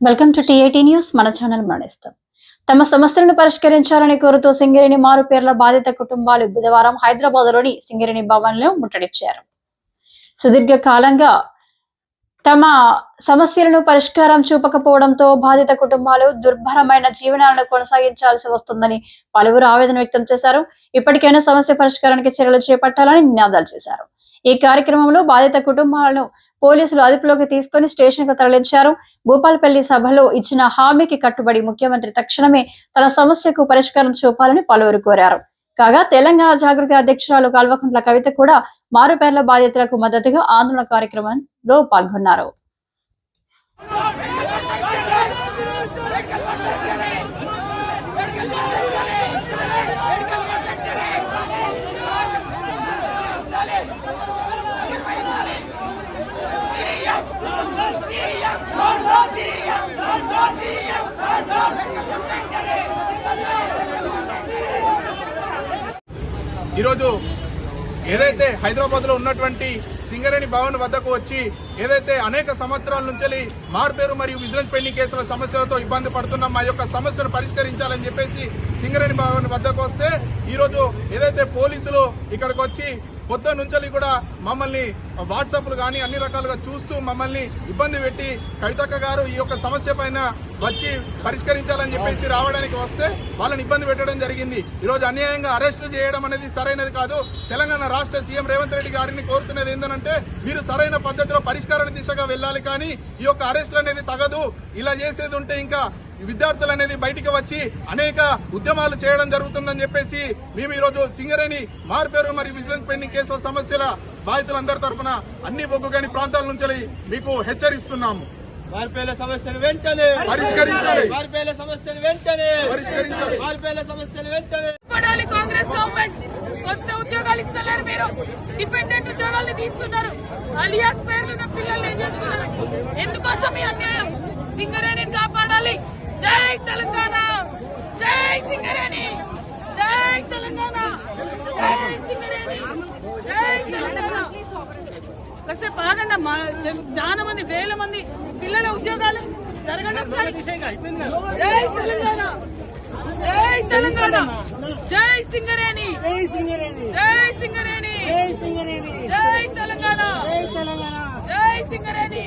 Welcome to TIT news. మన channel మరణిస్తాం తమ సమస్యలను పరిష్కరించాలని కోరుతూ సింగరేణి మారు పేర్ల బాధిత కుటుంబాలు బుధవారం హైదరాబాద్లోని సింగరేణి భవన్లో సుదీర్ఘ కాలంగా తమ సమస్యలను పరిష్కారం చూపకపోవడంతో బాధిత కుటుంబాలు దుర్భరమైన జీవనాలను కొనసాగించాల్సి వస్తుందని పలువురు ఆవేదన వ్యక్తం చేశారు. ఇప్పటికైనా సమస్య పరిష్కారానికి చర్యలు చేపట్టాలని నినాదాలు చేశారు. ఈ కార్యక్రమంలో బాధిత కుటుంబాలను పోలీసులు అదుపులోకి తీసుకుని స్టేషన్కు తరలించారు. భూపాలపల్లి సభలో ఇచ్చిన హామీకి కట్టుబడి ముఖ్యమంత్రి తక్షణమే తన సమస్యకు పరిష్కారం చూపాలని పలువురు కోరారు. కాగా తెలంగాణ జాగృతి అధ్యక్షురాలు కల్వకుంట్ల కవిత కూడా మారుపేర్ల బాధితులకు మద్దతుగా ఆందోళన కార్యక్రమంలో పాల్గొన్నారు. ఈరోజు ఏదైతే హైదరాబాద్లో ఉన్నటువంటి సింగరేణి భవన్ వద్దకు వచ్చి ఏదైతే అనేక సంవత్సరాల నుంచి మార్పేరు మరియు విజిలెన్స్ పెండింగ్ కేసుల సమస్యలతో ఇబ్బంది పడుతున్న మా యొక్క సమస్యను పరిష్కరించాలని చెప్పేసి సింగరేణి భవన్ వద్దకు వస్తే ఈరోజు ఏదైతే పోలీసులు ఇక్కడికి వచ్చి పొద్దు నుంచి కూడా మమ్మల్ని వాట్సాప్లు కానీ అన్ని రకాలుగా చూస్తూ మమ్మల్ని ఇబ్బంది పెట్టి కవితక్క గారు ఈ యొక్క సమస్య పైన వచ్చి పరిష్కరించాలని చెప్పేసి రావడానికి వస్తే వాళ్ళని ఇబ్బంది పెట్టడం జరిగింది. ఈరోజు అన్యాయంగా అరెస్టులు చేయడం అనేది సరైనది కాదు. తెలంగాణ రాష్ట్ర సీఎం రేవంత్ రెడ్డి గారిని కోరుతున్నది ఏంటంటే మీరు సరైన పద్ధతిలో పరిష్కారాన్ని దిశగా వెళ్ళాలి కానీ ఈ యొక్క అరెస్టులు అనేది తగదు. ఇలా చేసేది ఉంటే ఇంకా విద్యార్థులు అనేది బయటికి వచ్చి అనేక ఉద్యమాలు చేయడం జరుగుతుందని చెప్పేసి మేము ఈ రోజు సింగరేణి మార్పేరు మరియు విజిలెన్స్ పెండింగ్ కేసుల సమస్యల బాధితులందరి తరఫున అన్ని బొగ్గుగాని ప్రాంతాల నుంచి మీకు హెచ్చరిస్తున్నాము. వారిపేల సమస్యను వెంటనే పరిష్కరించాలి. వారిపేల సమస్యను వెంటనే పరిష్కరించాలి. వారిపేల సమస్యను వెంటనే కాంగ్రెస్ గవర్నమెంట్. కొత్త ఉద్యోగాలు ఇస్తలేరు మీరు. డిపెండెంట్ ఉద్యోగాలు తీస్తున్నారు. అలియాస్ పేర్లున్న పిల్లల్ని ఏం చేస్తున్నారు? ఎందుకోసం ఈ అన్యాయం? సింగరేణిని కాపాడాలి జై తెలంగాణ! జై సింగరేణి! జై తెలంగాణ! జై సింగరేణి! జై తెలంగాణ! కాసేపు ఆగండి అమ్మా. చాలా మంది వేల మంది పిల్లల ఉద్యోగాలు జరగండి ఒకసారి. జై తెలంగాణ! జై తెలంగాణ! జై సింగరేణి! జై సింగరేణి! జై తెలంగాణ! జై సింగరేణి!